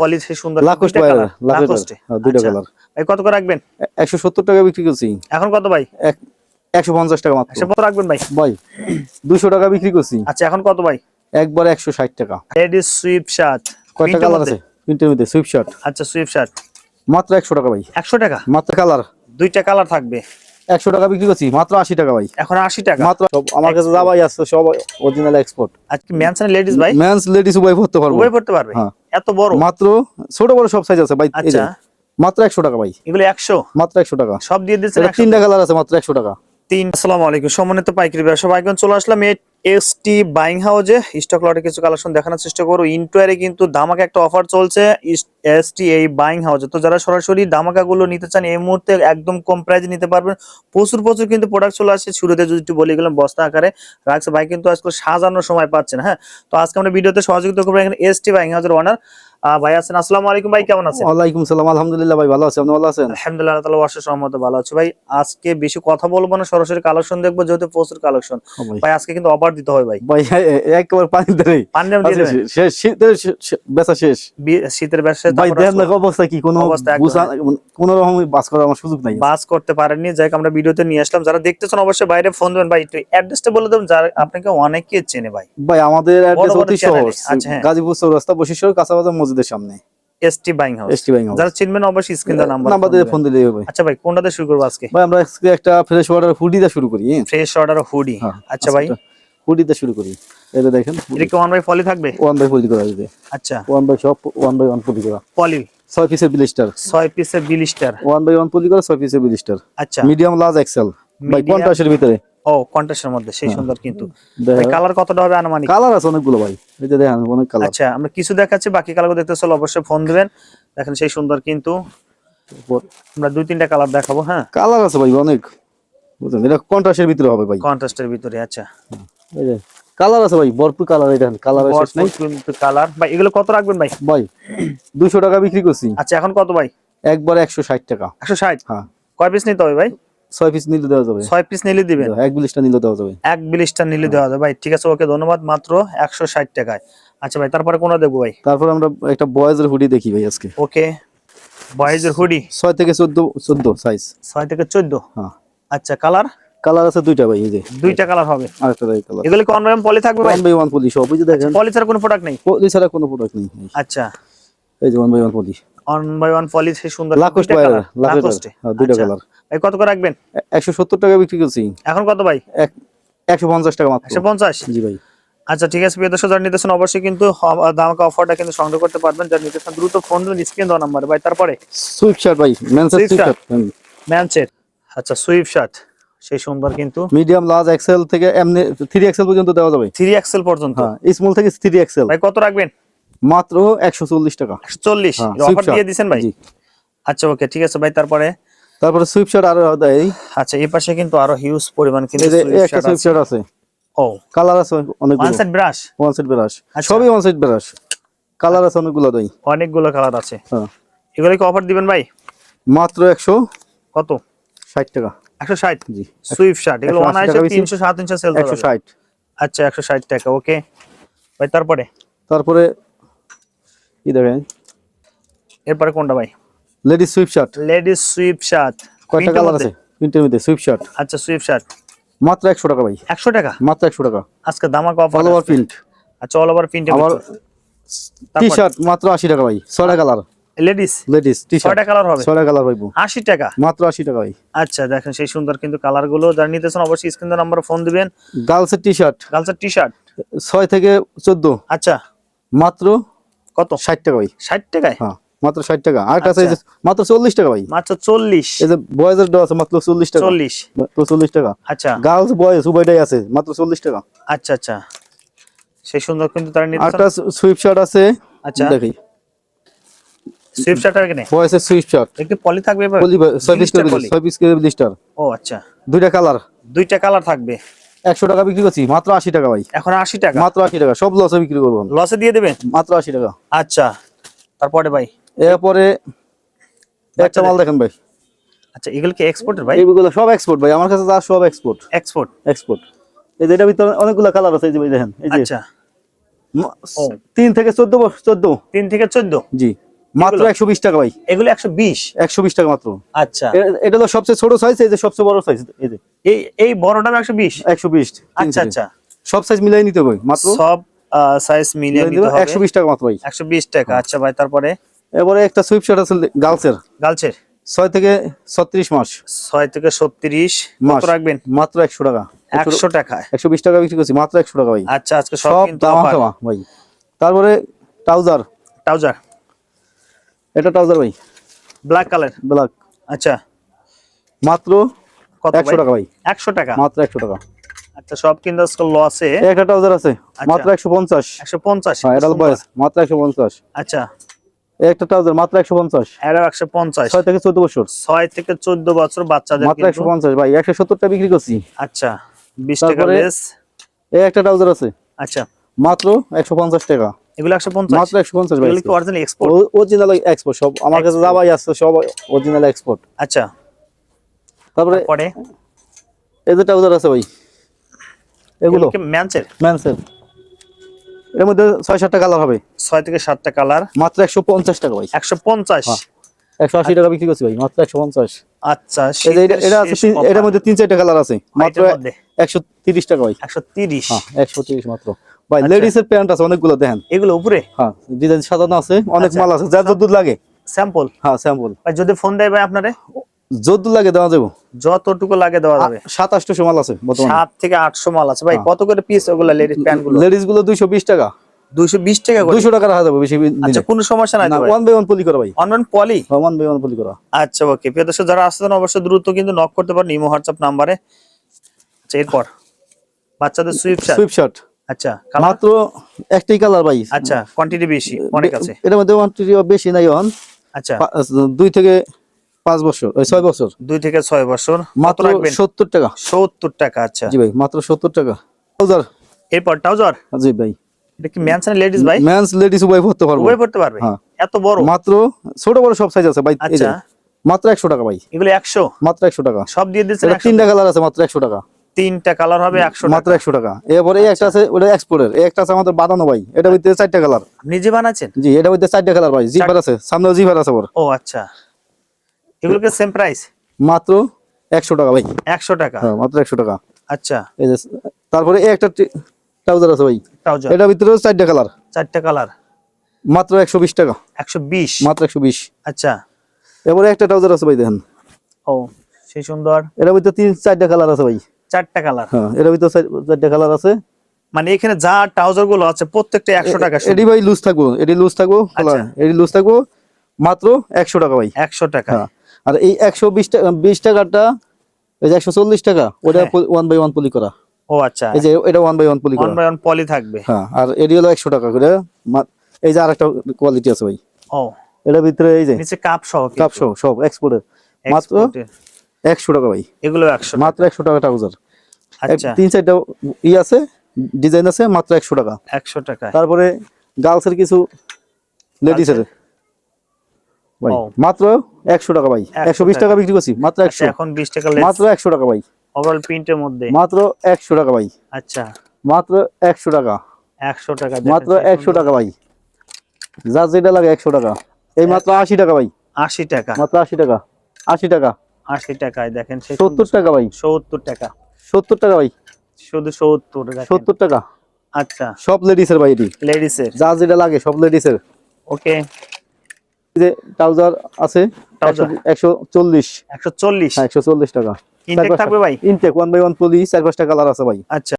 Polish সুন্দর Lacoste দুইটা Lacoste আচ্ছা। কালার ভাই কত করে রাখবেন? একশো সত্তর টাকা বিক্রি করছি। এখন কত ভাই? একশো পঞ্চাশ টাকা মাত্র। একশো কত রাখবেন ভাই? ভাই দুশো টাকা বিক্রি করছি। আচ্ছা এখন কত ভাই? একবার একশো ষাট টাকা। লেডিস সুইপ শার্ট কয়টা কালার আছে? প্রিন্টের মধ্যে সুইপ শার্ট আচ্ছা সুইপ শার্ট মাত্র একশো টাকা ভাই। একশো টাকা? মাত্র কালার দুইটা কালার থাকবে। একশো টাকা বিক্রি করছি মাত্র আশি টাকা ভাই। এখন আশি টাকা? মাত্র সব আমার কাছে যা ভাই আছে সব অরিজিনাল এক্সপোর্ট আজকে ম্যানস লেডিস ভাই? মেন্স লেডিস উভয় পড়তে পারব। উভয় পড়তে পারবে? হ্যাঁ। এত বড়? মাত্র ছোট বড় সব সাইজ আছে ভাই আচ্ছা। মাত্র একশো টাকা ভাই। এগুলো একশো? মাত্র একশো টাকা। সব দিয়ে দিচ্ছে তিনটা কালার আছে মাত্র একশো টাকা। তিন, আসসালামু আলাইকুম। সম্মানিত পাইকারি ব্যবসা বাইকন চলে আসলাম এস টি বাইং হাউজে। স্টক লটে কিছু কালেকশন দেখানোর চেষ্টা করব। ইনটুয়ারে কিন্তু ধামাকা একটা অফার চলছে এস টি এই বাইং হাউজে। তো যারা সরাসরি ধামাকা গুলো নিতে চান, এই মুহূর্তে একদম কম প্রাইজে নিতে পারবেন। প্রচুর প্রচুর কিন্তু প্রোডাক্ট চলে আসছে। শুরুতে যদি একটু বলে গেলাম বস্তা আকারে রাখছে। ভাই কিন্তু আজকে সাজানোর সময় পাচ্ছেন হ্যাঁ? তো আজকে আমরা ভিডিওতে সহযোগিতা করব এখানে এস টি বাইং হাউজের ওনার ভাই আছেন? আসসালামু আলাইকুম ভাই কেমন আছেন? ওয়ালাইকুম সালাম আলহামদুলিল্লাহ ভাই ভালো আছে আপনি ভালো আছেন? আলহামদুলিল্লাহ তাআলা রহমতে ভালো আছে। ভাই আজকে বেশি কথা বলব না সরাসরি কালেকশন দেখব যেহেতু প্রচুর কালেকশন ভাই। আজকে কিন্তু অফার দিতে হয় ভাই। ভাই একেবারে পানি পানি দিয়ে শেষ শীতের বেচা শেষ। শীতের ভাই দেন না অবস্থা কি কোনো অবস্থা একদম রকম বাস করার আমার সুযোগ নাই। বাস করতে পারেননি যাই আমরা ভিডিওতে নিয়ে আসলাম। যারা দেখতেছেন অবশ্যই বাইরে ফোন দেবেন। ভাই একটু অ্যাড্রেসটা বলে দেবেন যারা আপনাকে অনেকে চেনে ভাই। ভাই আমাদের অ্যাড্রেস অতি সহজ। আচ্ছা, হ্যাঁ। গাজীপুর চৌরাস্তা বশিষ্ঠর কাঁচাবাজার মসজিদের সামনে। ST buying house ST bank যারা চিনবেন অবশ্যই স্ক্রিন নাম্বার নাম্বার দিয়ে ফোন দিলেই হবে। আচ্ছা ভাই কোনটাতে শুরু করব আজকে? ভাই আমরা আজকে একটা ফ্রেশ ওয়াটার হুডি দিয়ে শুরু করি হ্যাঁ? ফ্রেশ অর্ডার হুডি আচ্ছা ভাই। হুডি দিয়ে শুরু করি। এটা দেখেন এটা কি ওয়ান বাই পলি থাকবে? বাই ফুলি করা যাবে আচ্ছা। বাই সব পুলি করা। পলি ছয় পিসের বিলিস্টার ছয় পিসের বিলিস্টার ওয়ান বাই ওয়ান পুলি করা ছয় পিসের বিলিস্টার আচ্ছা। মিডিয়াম লার্জ এক্সেল ভাই Medium- ভিতরে। ও কন্ট্রাস্টের মধ্যে সেই সুন্দর কিন্তু। কালার কতটা হবে আনুমানিক? কালার আছে অনেকগুলো ভাই। এই যে দেখেন অনেক কালার আচ্ছা আমরা কিছু দেখাচ্ছি বাকি কালার দেখতে চলো অবশ্যই ফোন দিবেন। দেখেন সেই সুন্দর কিন্তু। আমরা দুই তিনটা কালার দেখাবো হ্যাঁ? কালার আছে ভাই অনেক। বুঝলেন এটা কন্ট্রাস্টের ভিতরে হবে ভাই। কন্ট্রাস্টের ভিতরে আচ্ছা। এই যে কালার আছে ভাই ভরপুর কালার এটা কালার শেষ নাই। কিন্তু কালার ভাই এগুলো কত রাখবেন ভাই? ভাই দুশো টাকা বিক্রি করছি। আচ্ছা এখন কত ভাই? একবার একশো ষাট টাকা। একশো ষাট? হ্যাঁ। কয় পিস নিতে হবে ভাই? ছয় পিস নিলে দেওয়া যাবে। ছয় পিস নিলে দিবেন? এক বিলিশটা নিলে দেওয়া যাবে। এক বিলিশটা নিলে দেওয়া যাবে। ভাই ঠিক আছে ওকে ধন্যবাদ মাত্র একশো ষাট টাকায়। আচ্ছা ভাই তারপরে কোনটা দেখব ভাই? তারপর আমরা একটা বয়েজের হুডি দেখি ভাই আজকে। ওকে বয়েজের হুডি ছয় থেকে চোদ্দ চোদ্দ সাইজ ছয় থেকে চোদ্দ? হ্যাঁ। আচ্ছা কালার কালার আছে দুইটা ভাই এই যে। দুইটা কালার হবে। আরেকটা কালার এগুলো কি অনলাইন পলি থাকবে ভাই? ওয়ান পলি সব এই যে দেখেন। পলি ছাড়া কোনো প্রোডাক্ট নেই? পলি ছাড়া কোনো প্রোডাক্ট নেই। আচ্ছা। এই যে one by one poly one by one poly সেই সুন্দর লাকোস্ট colour, লাকোস্ট। দুইটা। কালার ভাই কত করে রাখবেন? একশো সত্তর টাকা বিক্রি করছি। এখন কত ভাই? এক একশো পঞ্চাশ টাকা মাত্র। একশো পঞ্চাশ? জি ভাই। আচ্ছা ঠিক আছে প্রিয় দর্শক যারা নিতেছেন অবশ্যই কিন্তু দামাকা অফারটা কিন্তু সংগ্রহ করতে পারবেন। যারা দ্রুত ফোন দিন স্ক্রিন দেওয়া নাম্বার। ভাই তারপরে? সুইফট শার্ট ভাই Swift সুইফট? শার্ট আচ্ছা সুইফট শার্ট সেই সুন্দর কিন্তু। মিডিয়াম লার্জ এক্সেল থেকে এমনি থ্রি এক্সেল পর্যন্ত দেওয়া যাবে। থ্রি এক্সেল পর্যন্ত। হ্যাঁ স্মল থেকে থ্রি এক্সেল ভাই কত রাখবেন? মাত্র একশো চল্লিশ টাকা। চল্লিশ? হ্যাঁ, অফার Swift দিয়ে দিচ্ছেন ভাই? আচ্ছা ওকে ঠিক আছে ভাই তারপরে? তারপরে সুইফট শার্ট আরও দেয়। আচ্ছা এই পাশে কিন্তু আরও হিউজ পরিমাণ কিন্তু একটা shirt আছে। ও। কালার আছে অনেকগুলো। One side brush one side brush. সবই ওয়ান সাইড ব্রাশ কালার আছে অনেকগুলো দেয়। অনেকগুলো কালার আছে। হ্যাঁ। এগুলো কি অফার দিবেন ভাই? মাত্র একশো কত? ষাট টাকা। একশো ষাট? জি। সুইফট শার্ট এগুলো 180 অনায়াসে। তিনশো সাড়ে তিনশো সেল একশো ষাট। আচ্ছা একশো ষাট টাকা ওকে ভাই তারপরে? তারপরে দেখেন এরপরে কোনটা ভাই? Ladies sweat shirt ladies sweat shirt কয়টা কালার আছে? প্রিন্টের মধ্যে সুইফট শার্ট আচ্ছা সুইফট শার্ট মাত্র একশো টাকা ভাই। একশো টাকা? মাত্র একশো টাকা। আজকে দামাকা অফার অল ওভার প্রিন্ট আচ্ছা অল ওভার প্রিন্টে আবার টি শার্ট মাত্র আশি টাকা ভাই। ছয়টা colour ladies ladies T shirt ছয়টা কালার হবে? ছয়টা কালার পাইবো আশি টাকা? মাত্র আশি টাকা ভাই। আচ্ছা দেখেন সেই সুন্দর কিন্তু কালারগুলো। যারা নিতেছেন অবশ্যই স্ক্রিন নাম্বার ফোন দিবেন। গার্লসের টি শার্ট গার্লসের টি শার্ট ছয় থেকে চোদ্দ। আচ্ছা। মাত্র কত? ষাট টাকা ভাই। ষাট টাকায়? হ্যাঁ মাত্র ষাট টাকা। আছে এই যে মাত্র চল্লিশ টাকা ভাই। মাত্র চল্লিশ। এই যে বয়েজের দেওয়া আছে মাত্র চল্লিশ টাকা। চল্লিশ। মাত্র চল্লিশ টাকা। আচ্ছা। গার্লস বয়েজ উভয়টাই আছে মাত্র চল্লিশ টাকা। আচ্ছা আচ্ছা। সেই সুন্দর কিন্তু তারা আরেকটা সুইফট শার্ট আছে। আচ্ছা। দেখি। সুইফট শার্ট এখানে বয়েজের সুইফট শার্ট একটু পলি থাকবে? পলি Blister করে poly? করে ব্লিস্টার ও আচ্ছা। দুইটা কালার দুইটা কালার থাকবে। একশো টাকা বিক্রি করছি মাত্র আশি টাকা ভাই। এখন আশি টাকা? মাত্র আশি টাকা সব লসে বিক্রি করব লসে দিয়ে দেবেন? মাত্র আশি টাকা। আচ্ছা তারপরে ভাই? এরপরে একটা মাল দেখেন ভাই। আচ্ছা এগুলো কি এক্সপোর্টের ভাই? এইগুলো সব এক্সপোর্ট ভাই আমার কাছে যা সব এক্সপোর্ট এক্সপোর্ট এক্সপোর্ট এই যে এটার ভিতরে অনেকগুলো কালার আছে এই যে ভাই দেখেন এই যে। আচ্ছা। তিন থেকে চোদ্দ চোদ্দ। তিন থেকে চোদ্দ? জি। মাত্র একশো বিশ টাকা ভাই। এগুলো একশো বিশ? একশো বিশ টাকা মাত্র। আচ্ছা। এটা হলো সবচেয়ে ছোট সাইজ এই যে সবচেয়ে বড় সাইজ এই যে। এই এই বড়টা একশো বিশ? একশো বিশ আচ্ছা আচ্ছা। সব সাইজ মিলাই নিতে হবে মাত্র। সব সাইজ মিলিয়ে নিতে হবে। একশো বিশ টাকা মাত্র ভাই। একশো বিশ টাকা আচ্ছা ভাই তারপরে? এবারে একটা সুইপ শার্ট আছে গার্লসের গালছের ছয় থেকে ছত্রিশ মাস। ছয় থেকে ছত্রিশ মাস। কত রাখবেন? মাত্র একশো টাকা। একশো টাকায় একশো বিশ টাকা বিক্রি করছি মাত্র একশো টাকা ভাই। আচ্ছা আজকে সব দাম ভাই। তারপরে ট্রাউজার। ট্রাউজার। এটা ট্রাউজার ভাই। ব্ল্যাক কালার ব্ল্যাক আচ্ছা। মাত্র কত একশো টাকা ভাই। একশো টাকা? মাত্র একশো টাকা। আচ্ছা সব কিন্তু আজকে লসে এই একটা ট্রাউজার আছে। আচ্ছা। মাত্র একশো পঞ্চাশ। একশো পঞ্চাশ? হ্যাঁ এটা বয়স। মাত্র একশো পঞ্চাশ। আচ্ছা। এই একটা ট্রাউজার মাত্র একশো পঞ্চাশ। এটাও একশো পঞ্চাশ। ছয় থেকে চোদ্দ বছর। ছয় থেকে চোদ্দ বছর বাচ্চাদের মাত্র একশো কিন্তু পঞ্চাশ ভাই। একশো সত্তর টাকা বিক্রি করছি। আচ্ছা বিশ টাকা লেস এই একটা ট্রাউজার আছে। আচ্ছা। মাত্র একশো পঞ্চাশ টাকা। এগুলো একশো পঞ্চাশ। মাত্র একশো পঞ্চাশ ভাই এগুলো কি অরিজিনাল এক্সপোর্ট অরিজিনাল এক্সপোর্ট সব আমার কাছে যাবাই আছে সব অরিজিনাল এক্সপোর্ট আচ্ছা। তারপরে পরে এই যে ট্রাউজার আছে ভাই এগুলো? ম্যানচের ম্যানসের এর মধ্যে ছয় সাতটা কালার হবে। ছয় থেকে সাতটা কালার মাত্র একশো পঞ্চাশ টাকা ভাই। একশো পঞ্চাশ? হ্যাঁ। একশো আশি টাকা বিক্রি করছি ভাই মাত্র আচ্ছা এটা- এটা আছে এটার মধ্যে তিন চারটা কালার আছে। মাত্র হোয়াইটের মধ্যে। একশো তিরিশ টাকা ভাই। একশো তিরিশ। হ্যাঁ একশো তিরিশ মাত্র। ভাই আচ্ছা। লেডিস এর প্যান্ট আছে অনেকগুলো দেখেন। এগুলো উপরে? হ্যাঁ ডিজাইন সাজানো আছে অনেক আচ্ছা। মাল আছে যার যদ্দুর লাগে। স্যাম্পল হ্যাঁ স্যাম্পল ভাই যদি ফোন দেয় ভাই আপনারে? যদ্দুর লাগে দেওয়া যাব। যতটুকু লাগে দেওয়া যাবে। সাত আটশো মাল আছে বর্তমানে। সাত থেকে আটশো মাল আছে। ভাই হ্যাঁ। কত করে পিস ওগুলো লেডিস প্যান্টগুলো? লেডিসগুলো দুইশো বিশ টাকা। দুইশো বিশ টাকা করে? দুইশো টাকা রাখা যাবে বেশি আচ্ছা কোনো সমস্যা নাই ভাই। ওয়ান বাই ওয়ান পলি করা ভাই। Poly one by one poly করা। আচ্ছা ওকে প্রিয় দর্শক যারা আসছেন অবশ্যই দ্রুত কিন্তু নক করতে পারেন। ইমো হোয়াটসঅ্যাপ নাম্বারে আচ্ছা এরপর। বাচ্চাদের সুইপ শার্ট সুইপ শার্ট আচ্ছা মাত্র একটাই কালার ভাই। আচ্ছা কোয়ান্টিটি বেশি অনেক আছে। এটার মধ্যে quantity বেশি নাই অন আচ্ছা। দুই থেকে পাঁচ বছর ওই ছয় বছর। দুই থেকে ছয় বছর। মাত্র সত্তর টাকা। সত্তর টাকা আচ্ছা। জি ভাই মাত্র সত্তর টাকা। ট্রাউজার। এরপর ট্রাউজার? জি ভাই। এটা কি লেডিস ভাই? মেন্স লেডিস উভয় পড়তে পারব। উভয় পড়তে পারবে? হ্যাঁ। এত বড়? মাত্র ছোট বড় সব সাইজ আছে ভাই আচ্ছা। মাত্র একশো টাকা ভাই। এগুলো একশো? মাত্র একশো টাকা। সব দিয়ে 100 তিনটা কালার আছে মাত্র একশো টাকা। তিনটা কালার হবে একশো মাত্র একশো টাকা। এরপরে একটা আছে ওটা এক্সপোর্টের একটা আছে আমাদের বাদানো ভাই। এটা ভিতরে চারটা কালার। নিজে বানাচ্ছেন? জি এটা ভিতরে চারটা কালার ভাই। জিপার আছে সামনে জিপার আছে ওর। ও আচ্ছা। এগুলোকে সেম প্রাইস মাত্র একশো টাকা ভাই। একশো টাকা? হ্যাঁ মাত্র একশো টাকা। আচ্ছা। এই যে তারপরে এই একটা ট্রাউজার আছে ভাই। ট্রাউজার এটা ভিতরে চারটা কালার। চারটা কালার? মাত্র একশো বিশ টাকা। একশো বিশ? মাত্র একশো বিশ। আচ্ছা। এরপরে একটা ট্রাউজার আছে ভাই দেখেন। ও সেই সুন্দর। এটা ভিতরে তিন চারটা কালার আছে ভাই। চারটা কালার হ্যাঁ এটার ভিতরে চারটা কালার আছে। মানে এখানে যা ট্রাউজারগুলো আছে প্রত্যেকটা একশো টাকা এডি ভাই লুজ থাকব এডি লুজ থাকব আচ্ছা। এডি লুজ থাকব মাত্র একশো টাকা ভাই। একশো টাকা। হ্যাঁ আর এই একশো বিশ টাকা বিশ টাকাটা এই যে একশো চল্লিশ টাকা ওটা। ওয়ান বাই ওয়ান পলি করা। ও আচ্ছা। এই যে এটা one by one poly one by one poly থাকবে। হ্যাঁ আর এডি হলো একশো টাকা করে। এই যে আরেকটা কোয়ালিটি আছে ভাই। ও। এটার ভিতরে এই যে নিচে কাপ সহ কাপ সহ সব এক্সপোর্টের মাত্র। একশো টাকা ভাই। এগুলো একশো মাত্র একশো টাকা ট্রাউজার। আচ্ছা। তিন চারটা ই আছে ডিজাইন আছে মাত্র একশো টাকা। একশো টাকা। তারপরে গার্লসের কিছু লেডিসের। ভাই মাত্র একশো টাকা ভাই। একশো বিশ টাকা। বিক্রি করছি মাত্র আচ্ছা একশো। এখন বিশ টাকা মাত্র একশো টাকা ভাই। ওভারঅল প্রিন্টের মধ্যে। মাত্র একশো টাকা ভাই। আচ্ছা। মাত্র একশো টাকা। একশো টাকা মাত্র একশো টাকা ভাই। যা যেটা লাগে একশো টাকা। এই মাত্র আশি টাকা ভাই। আশি টাকা। মাত্র আশি টাকা। আশি টাকা। আশি টাকায় দেখেন সত্তর টাকা ভাই। সত্তর টাকা। সত্তর টাকা ভাই। শুধু সত্তর দেখেন। সত্তর টাকা? আচ্ছা। সব লেডিসের ভাই এটি? লেডিসের। যা যেটা লাগে সব লেডিসের। ওকে। যে ট্রাউজার আছে Trouser। একশো চল্লিশ। একশো চল্লিশ। হ্যাঁ একশো চল্লিশ টাকা। ইনটেক থাকবে ভাই? Intake one by one poly চার টাকা কালার আছে ভাই। আচ্ছা।